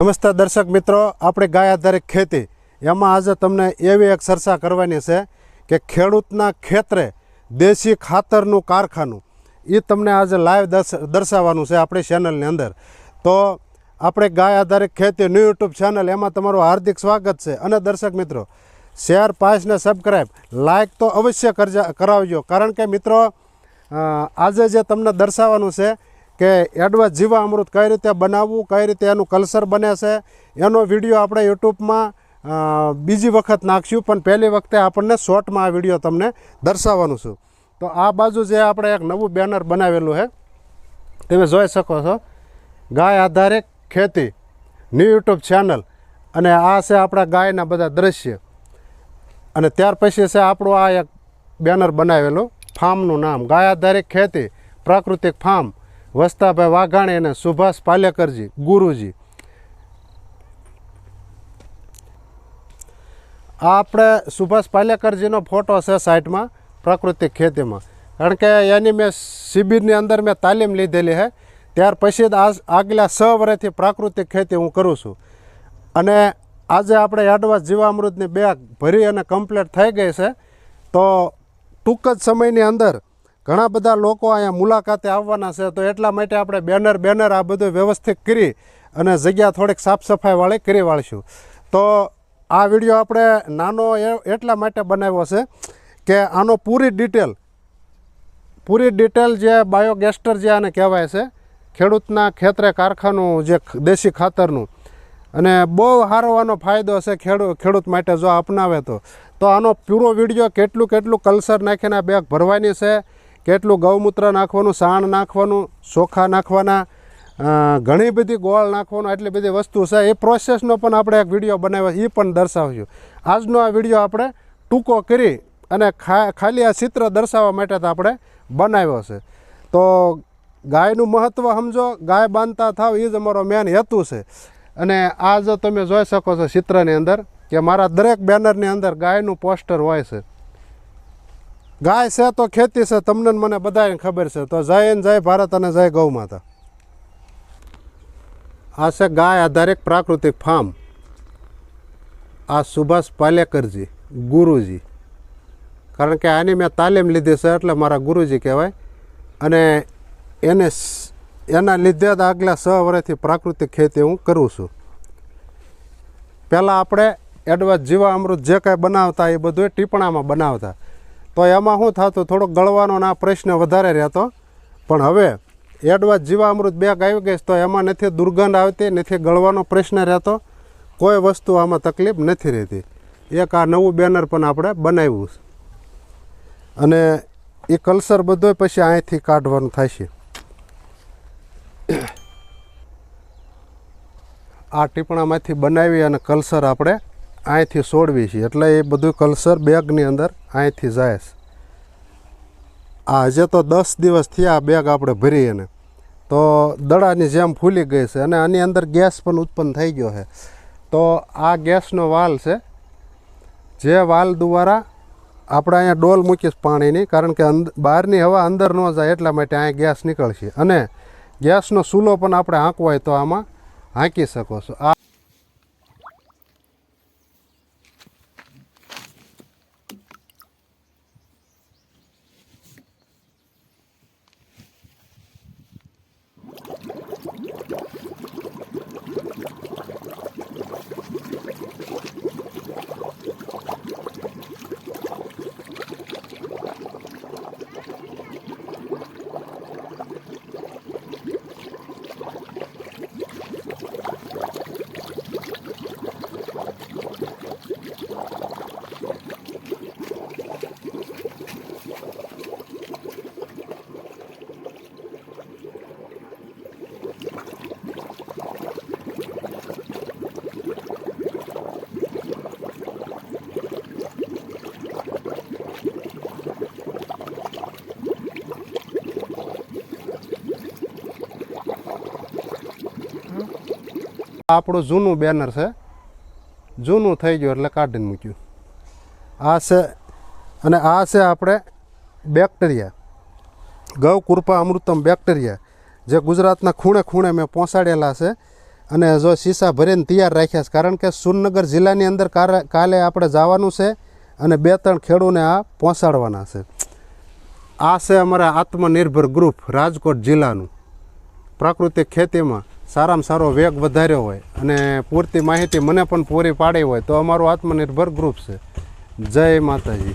નમસ્તે દર્શક મિત્રો, આપણે ગાય આધારિત ખેતી. એમાં આજે તમને એવી એક ચર્ચા કરવાની છે કે ખેડૂતના ખેતરે દેશી ખાતરનું કારખાનું. એ તમને આજે લાઈવ દર્શાવવાનું છે આપણી ચેનલની અંદર. તો આપણે ગાય આધારિત ખેતી ન્યૂ યુટ્યુબ ચેનલ, એમાં તમારું હાર્દિક સ્વાગત છે. અને દર્શક મિત્રો, શેર પાસને સબસ્ક્રાઈબ લાઈક તો અવશ્ય કરજા, કરાવજો. કારણ કે મિત્રો આજે જે તમને દર્શાવવાનું છે કે એડવા જીવા અમૃત કઈ રીતે બનાવવું, કઈ રીતે એનું કલ્ચર બને છે, એનો વીડિયો આપણે યુટ્યુબમાં બીજી વખત નાખશું, પણ પહેલી વખતે આપણને શોર્ટમાં આ વીડિયો તમને દર્શાવવાનું છું. તો આ બાજુ જે આપણે એક નવું બેનર બનાવેલું છે, તમે જોઈ શકો છો, ગાય આધારિત ખેતી ન્યૂ યુટ્યુબ ચેનલ અને આ છે આપણા ગાયના બધા દ્રશ્ય. અને ત્યાર પછી છે આપણું આ એક બેનર બનાવેલું ફાર્મનું નામ, ગાય આધારિત ખેતી, પ્રાકૃતિક ફાર્મ વસ્તાભાઈ વાઘાણી અને સુભાષ પાલેકરજી, ગુરુજી. આ આપણે સુભાષ પાલેકરજીનો ફોટો છે સાઈડમાં, પ્રાકૃતિક ખેતીમાં. કારણ કે એની મેં શિબિરની અંદર મેં તાલીમ લીધેલી છે ત્યાર પછી જ આ આગલા છ વર્ષથી પ્રાકૃતિક ખેતી હું કરું છું. અને આજે આપણે એડવાન્સ જીવામૃતની બેગ ભરી અને કમ્પ્લીટ થઈ ગઈ છે. તો ટૂંક જ સમયની અંદર ઘણા બધા લોકો અહીંયા મુલાકાતે આવવાના છે. તો એટલા માટે આપણે બેનર બેનર આ બધું વ્યવસ્થિત કરી અને જગ્યા થોડીક સાફ સફાઈવાળી કરી વાળીશું. તો આ વીડિયો આપણે નાનો એટલા માટે બનાવ્યો છે કે આનો પૂરી ડિટેલ પૂરી ડિટેલ જે બાયોગેસ્ટર જે આને કહેવાય છે, ખેડૂતના ખેતરે કારખાનું જે દેશી ખાતરનું. અને બહુ સારો આનો ફાયદો છે ખેડૂત ખેડૂત માટે જો અપનાવે તો. તો આનો પૂરો વીડિયો કેટલું કેટલું કલ્સર નાખીને આ બેગ ભરવાની છે કેટલું ગૌમૂત્ર નાખવાનું, સાણ નાખવાનું ચોખા નાખવાના ઘણી બધી ગોળ નાખવાનું એટલી બધી વસ્તુ છે. એ પ્રોસેસનો પણ આપણે એક વીડિયો બનાવ્યો એ પણ દર્શાવ્યું આજનો આ વીડિયો આપણે ટૂંકો કરી અને ખાલી આ ચિત્ર દર્શાવવા માટે તો આપણે બનાવ્યો છે. તો ગાયનું મહત્ત્વ સમજો, ગાય બાંધતા થાવ એ જ અમારો મેન હેતુ છે. અને આ જો તમે જોઈ શકો છો ચિત્રની અંદર કે મારા દરેક બેનરની અંદર ગાયનું પોસ્ટર હોય છે. ગાય છે તો ખેતી છે, તમને મને બધાને ખબર છે. તો જય ને જય ભારત અને જય ગૌ માતા. આ છે ગાય આધારિત પ્રાકૃતિક ફાર્મ. આ સુભાષ પાલેકરજી, ગુરુજી. કારણ કે આની મેં તાલીમ લીધી છે એટલે મારા ગુરુજી કહેવાય. અને એને એના લીધે જ આગલા છ વર્ષથી પ્રાકૃતિક ખેતી હું કરું છું. પહેલાં આપણે એડવાન્સ જીવા અમૃત જે કાંઈ બનાવતા એ બધું ટીપણામાં બનાવતા. તો એમાં શું થતું? થોડોક ગળવાનો ના પ્રશ્ન વધારે રહેતો. પણ હવે એડવાન્સ જીવા અમૃત બેગ આવી ગઈ તો એમાં નથી દુર્ગંધ આવતી, નથી ગળવાનો પ્રશ્ન રહેતો. કોઈ વસ્તુ આમાં તકલીફ નથી રહેતી. એક આ નવું બેનર પણ આપણે બનાવ્યું અને એ કલ્સર બધો પછી અહીંથી કાઢવાનું છે. આ ટીપણામાંથી બનાવી અને કલ્સર આપણે અહીંથી સોડવી છીએ એટલે એ બધું કલ્સર બેગની અંદર અહીંથી જાય છે. આ હજે તો દસ દિવસ થયા બેગ આપણે ભરી એને. તો દડાની જેમ ફૂલી ગઈ છે અને આની અંદર ગેસ પણ ઉત્પન્ન થઈ ગયો છે. તો આ ગેસનો વાલ છે. જે વાલ દ્વારા આપણે અહીંયા ડોલ મૂકીશ પાણીની, કારણ કે બહારની હવા અંદર ન જાય એટલા માટે અહીંયા ગેસ નીકળશે. અને ગેસનો ચૂલો પણ આપણે હાંકવો હોય તો આમાં હાંકી શકો છો. આ આપણું જૂનું બેનર છે. જૂનું થઈ ગયું એટલે કાઢીને મૂક્યું. આ છે અને આ છે આપણે બેક્ટેરિયા ગૌ કૃપા અમૃતમ બેક્ટેરિયા જે ગુજરાતના ખૂણે ખૂણે મેં પહોંચાડેલા છે અને જો શીશા ભરીને તૈયાર રાખ્યા છે. કારણ કે સુરનગર જિલ્લાની અંદર કાલે આપણે જવાનું છે અને બે ત્રણ ખેડૂને આ પહોંચાડવાના છે. આ છે અમારા આત્મનિર્ભર ગ્રુપ રાજકોટ જિલ્લાનું. પ્રાકૃતિક ખેતીમાં સારામાં સારો વેગ વધાર્યો હોય અને પૂરતી માહિતી મને પણ પૂરી પાડી હોય તો અમારું આત્મનિર્ભર ગ્રુપ છે. જય માતાજી.